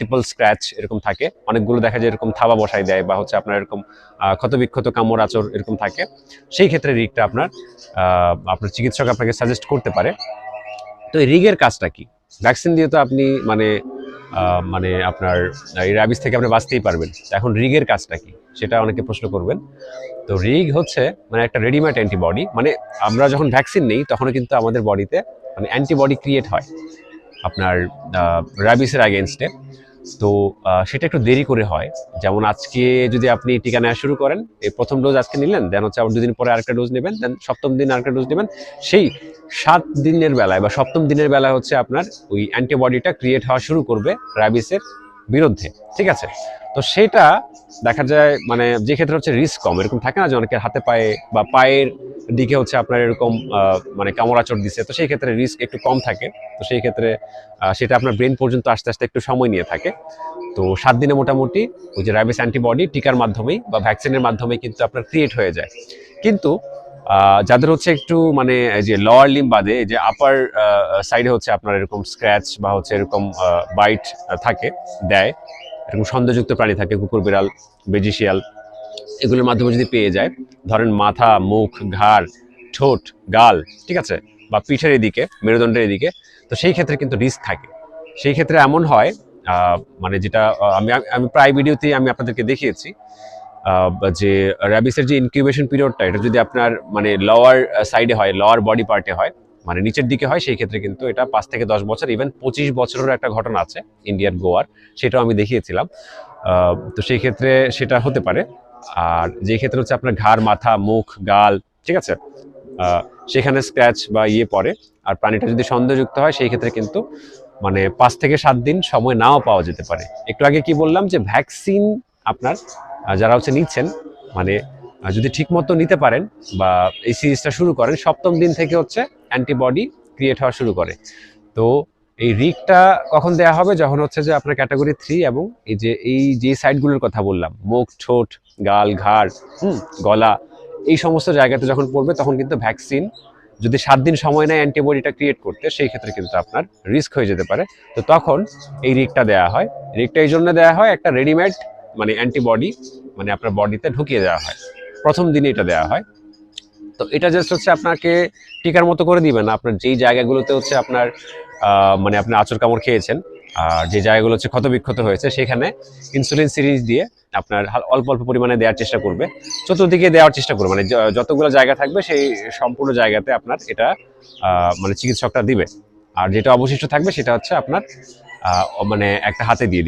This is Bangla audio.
মাল্টিপল স্ক্র্যাচ এরকম থাকে। অনেকগুলো দেখা যায় এরকম থাবা বসাই দেয় বা হচ্ছে আপনার এরকম ক্ষতবিক্ষত কামড় আচর এরকম থাকে। সেই ক্ষেত্রে রিগটা আপনার আপনার চিকিৎসক আপনাকে সাজেস্ট করতে পারে। তো এই রিগের কাজটা কি? ভ্যাকসিন দিয়ে তো আপনি মানে মানে আপনার এই র্যাবিস থেকে আপনি বাঁচতেই পারবেন। এখন রিগের কাজটা কি? সেটা অনেকে প্রশ্ন করবেন। তো রিগ হচ্ছে মানে একটা রেডিমেড অ্যান্টিবডি মানে আমরা যখন ভ্যাকসিন নেই তখনও কিন্তু আমাদের বডিতে মানে অ্যান্টিবডি ক্রিয়েট হয়। আপনার র্যাবিসের অ্যাগেনস্টে তো সেটা একটু দেরি করে হয়। যেমন আজকে যদি আপনি টিকা নেওয়া শুরু করেন, এই প্রথম ডোজ আজকে নিলেন দেন হচ্ছে আবার দুদিন পরে আরেকটা ডোজ নেবেন দেন সপ্তম দিন আরেকটা ডোজ নেবেন। সেই সাত দিনের বেলায় বা সপ্তম দিনের বেলায় হচ্ছে আপনার ওই অ্যান্টিবডিটা ক্রিয়েট হওয়া শুরু করবে র্যাবিসের বিরুদ্ধে, ঠিক আছে? তো সেটা দেখা যায় মানে যে ক্ষেত্রে হচ্ছে রিস্ক কম, এরকম থাকে না যে অনেকের হাতে পায়ে বা পায়ের দিকে হচ্ছে আপনার এরকম মানে কামড়াচর দিচ্ছে তো সেই ক্ষেত্রে রিস্ক একটু কম থাকে। তো সেই ক্ষেত্রে সেটা আপনার ব্রেন পর্যন্ত আস্তে আস্তে একটু সময় নিয়ে থাকে। তো সাত দিনে মোটামুটি ওই যে র্যাবিস অ্যান্টিবডি টিকার মাধ্যমেই বা ভ্যাকসিনের মাধ্যমেই কিন্তু আপনার ক্রিয়েট হয়ে যায়। কিন্তু যাদের হচ্ছে একটু মানে যে লোয়ার লিম বাদে যে আপার সাইডে হচ্ছে আপনার এরকম স্ক্র্যাচ বা হচ্ছে এরকম বাইট থাকে, দেয়। এরকম সন্দেহযুক্ত প্রাণী থাকে, কুকুর, বিড়াল বেজিশিয়াল এগুলোর মাধ্যমে যদি পেয়ে যায়, ধরেন মাথা, মুখ, ঘাড়, ঠোঁট, গাল, ঠিক আছে, বা পিঠের এদিকে, মেরুদণ্ডের এদিকে, তো সেই ক্ষেত্রে কিন্তু রিস্ক থাকে। সেই ক্ষেত্রে এমন হয় মানে যেটা আমি আমি প্রায় ভিডিওতেই আমি আপনাদেরকে দেখিয়েছি যে র্যাবিসের যে ইনকিউবেশন পিরিয়ডটা এটা যদি আপনার মানে লোয়ার সাইডে হয় লোয়ার বডি পার্টে হয় মানে নিচের দিকে হয়, সেই ক্ষেত্রে কিন্তু এটা পাঁচ থেকে দশ বছর ইভেন পঁচিশ বছরের একটা ঘটনা আছে ইন্ডিয়ার গোয়ার, সেটাও আমি দেখিয়েছিলাম। তো সেই ক্ষেত্রে সেটা হতে পারে। আর যে ক্ষেত্রে হচ্ছে আপনার ঘাড়, মাথা, মুখ, গাল, ঠিক আছে? সেখানে স্ক্র্যাচ বা ইয়ে পড়ে, আর প্রাণীটা যদি সন্দেহযুক্ত হয়, সেই ক্ষেত্রে কিন্তু মানে পাঁচ থেকে সাত দিন সময় নাও পাওয়া যেতে পারে। একটু আগে কি বললাম যে ভ্যাকসিন আপনার যারা হচ্ছে নিচ্ছেন মানে যদি ঠিকমতো নিতে পারেন বা এই সিরিজটা শুরু করেন, সপ্তম দিন থেকে হচ্ছে অ্যান্টিবডি ক্রিয়েট হওয়া শুরু করে। তো এই রিকটা কখন দেয়া হবে? যখন হচ্ছে যে আপনার ক্যাটাগরি থ্রি এবং এই যে এই যে সাইডগুলোর কথা বললাম, মুখ, ঠোঁট গাল ঘাড় হুম। গলা এই সমস্ত জায়গাতে যখন পড়বে তখন কিন্তু ভ্যাকসিন যদি সাত দিন সময় নেয় অ্যান্টিবডিটা ক্রিয়েট করতে সেই ক্ষেত্রে কিন্তু আপনার রিস্ক হয়ে যেতে পারে। তো তখন এই রিকটা দেওয়া হয়। রিকটা এই জন্য দেওয়া হয় একটা রেডিমেড মানে অ্যান্টিবডি মানে আপনার বডিতে ঢুকিয়ে দেওয়া হয়। প্রথম দিনে এটা দেওয়া হয়। তো এটা জাস্ট হচ্ছে আপনাকে টিকার মতো করে দিবেন আপনার যেই জায়গাগুলোতে হচ্ছে আপনার মানে আপনি আচর কামড় খেয়েছেন যে জায়গাগুলো হচ্ছে ক্ষতবিক্ষত হয়েছে, সেখানে ইনসুলিন সিরিজ দিয়ে আপনার অল্প অল্প পরিমাণে দেওয়ার চেষ্টা করবে। চতুর্দিকে দেওয়ার চেষ্টা করবে মানে যতগুলো জায়গা থাকবে, সেই সম্পূর্ণ জায়গাতে আপনার এটা মানে চিকিৎসকটা দিবে। আর যেটা অবশিষ্ট থাকবে, সেটা হচ্ছে আপনার মানে একটা হাতে দিয়ে